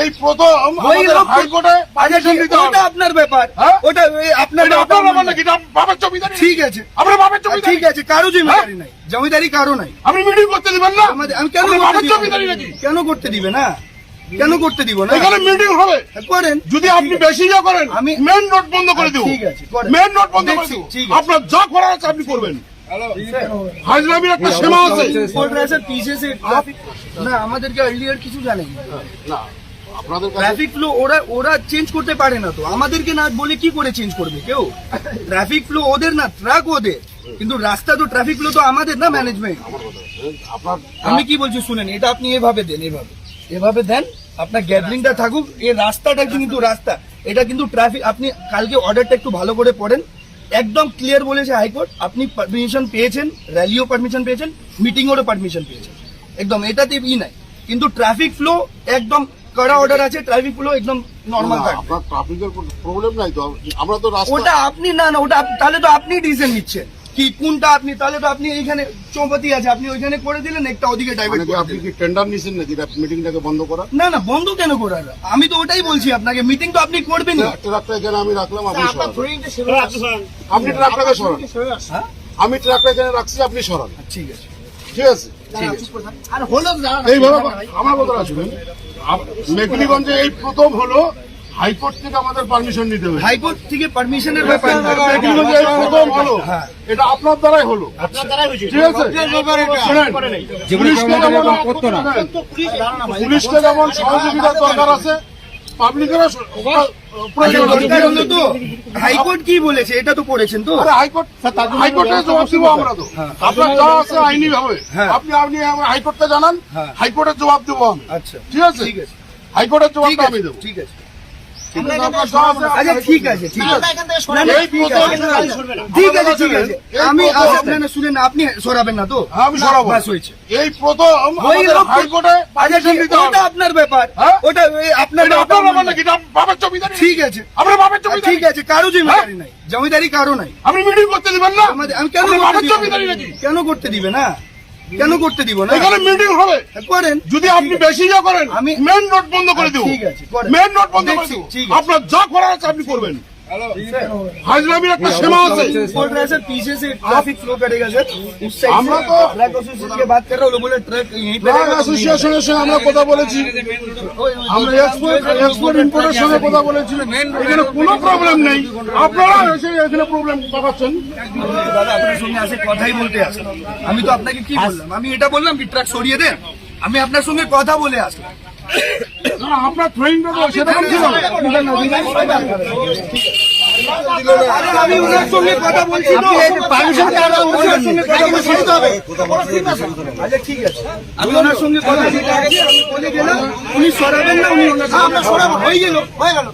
এই প্রথম হয়ে আপনার ব্যাপার। হ্যাঁ? ওটা আপনার বাবার জমিদারি। ঠিক আছে। বাবার ঠিক আছে কারও জমিদারি নাই। জমিদারি কারও নাই। আপনি মিটিং করতে দিবেন না? আমি কেন বাবার জমিদারি নাকি? কেন করতে দিবে না? কেন করতে দিব না? এখানে মিটিং হবে। করেন। যদি আপনি বেশি ইয়ে করেন আমি মেন রোড বন্ধ করে দেবো। ঠিক আছে, মেন রোড বন্ধ করে দেবো। আপনার যা করার আছে আপনি করবেন। হাজরামির একটা সীমা আছে কোর্ট রাইসের পিছে সে ট্রাফিক না আমাদেরকে আর্লিয়ার কিছু জানে না ট্রাফিক ফ্লো ওরা ওরা চেঞ্জ করতে পারে না তো। আমাদেরকে না বলে কি করে চেঞ্জ করবে কেউ? ট্রাফিক ফ্লো ওদের না ট্রাক ওদের। কিন্তু রাস্তা তো ট্রাফিক ফ্লো তো আমাদের না ম্যানেজমেন্ট আমি কি বলছি শুনেন এটা আপনি এভাবে দেন এভাবে। এভাবে দেন আপনার গ্যাদারিংটা থাকুক এই রাস্তাটা কিন্তু রাস্তা। এটা কিন্তু ট্রাফিক আপনি কালকে অর্ডারটা একটু ভালো করে পড়েন একদম ক্লিয়ার বলেছে হাইকোর্ট আপনি পারমিশন পেয়েছেন র্যালিও পারমিশন পেয়েছেন মিটিংয়েরও পারমিশন পেয়েছেন। একদম এটাতে ই নাই। কিন্তু ট্রাফিক ফ্লো একদম কড়া অর্ডার আছে ট্রাফিক ফ্লো একদম নর্মাল ট্রাফিকের প্রবলেম নাই তো আমরা তো রাস্তা ওটা আপনি না না ওটা তাহলে তো আপনি ডিসিশন নিচ্ছেন। কি কোনটা আপনি? তাহলে তো আপনি এইখানে চৌপতি আছে আপনি ওইখানে করে দিলেন একটা ওদিকে মানে ডাইভার্ট আপনি কি টেন্ডার নিছেন নাকি? মিটিংটাকে বন্ধ করা? না না বন্ধ কেন করার? আমি তো ওটাই বলছি আপনাকে মিটিং তো আপনি করবেনই ট্রাকটা এখানে আমি রাখলাম আপনি সরান। আচ্ছা, আপনি ট্রাকটাকে সরান। হ্যাঁ? আমি ট্রাকটা এখানে রাখছি আপনি সরান। ঠিক আছে। ঠিক আছে? ঠিক আর হলো না এইভাবে আমার কথা শুনুন। আপ- এই প্রথম হলো হাইকোর্ট থেকে আমাদের পারমিশন নিতে হবে হাইকোর্ট থেকে পারমিশনের ব্যাপার হ্যাঁ। এটা আপনার দ্বারাই হলো। আপনার দ্বারাই হয়েছে। ঠিক আছে। পুলিশকে যেমন সহযোগিতার দরকার আছে আচ্ছা, হাইকোর্ট কি বলেছে? এটা তো করেছেন তো? হাইকোর্ট হাইকোর্টে জবাব দিব আমরা তো। হ্যাঁ। আপনার যা আছে আইনি ভাবে হ্যাঁ। আপনি আপনি আমার হাইকোর্টকে জানান হ্যাঁ। হাইকোর্টের জবাব দেবো আমি। আচ্ছা। ঠিক আছে? ঠিক আছে। হাইকোর্টের জবাব আমি দেবো। ঠিক আছে। আচ্ছা ঠিক আছে ঠিক আছে। ঠিক আছে, আমি আপনারা শুনেন আপনি সরাবেন না তো? হ্যাঁ, আমি সরাবো। হয়েছে। এই প্রথম আপনার ব্যাপার? ওটা আপনার বাবার জমিদারি? ঠিক আছে। আপনার বাবার জমিদারি ঠিক আছে কারও জমিদারি নাই। জমিদারি কারও নাই। আপনি মিটিং করতে দিবেন না? আমি কেন করতে দিবে না? কেন করতে দিব না? এখানে মিটিং হবে। করেন। যদি আপনি বেশি যা করেন আমি মেন রোড বন্ধ করে দেবো। ঠিক আছে, মেন রোড বন্ধ করে দেবো। আপনার যা করার আছে আপনি করবেন। হাজরামির একটা সীমা আছে कोर्ट रहा सर पीछे से ट्रैफिक फ्लो करेगा सर उस साइड আমরা से তো- ट्रक एसोसिएशन की बात कर रहा हूँ लोग बोले ट्रक यहीं पे ট্রাক रहेगा, तो नहीं অ্যাসোসিয়েশনের সঙ্গে আমরা কথা বলেছি रहेगा। আমরা এক্সপোর্ট এক্সপোর্ট ইম্পোর্টের সঙ্গে কথা বলেছি এখানে কোনো প্রবলেম নেই আপনারা এসে এখানে প্রবলেম দেখাচ্ছেন দাদা আপনার সঙ্গে আসে কথাই বলতে আসলাম আমি তো আপনাকে কি বললাম আমি এটা বললাম কি ট্রাক সরিয়ে দেন আমি আপনার সঙ্গে কথা বলে আসলাম না, আপনার ট্রেনটা তো সেরকম ছিল আরে আমি ওনার সঙ্গে কথা বলছি আচ্ছা ঠিক আছে। আমি ওনার সঙ্গে কথা বলে গেলাম উনি সরাবেন না উনি ওনার হয়ে গেল। হয়ে গেল।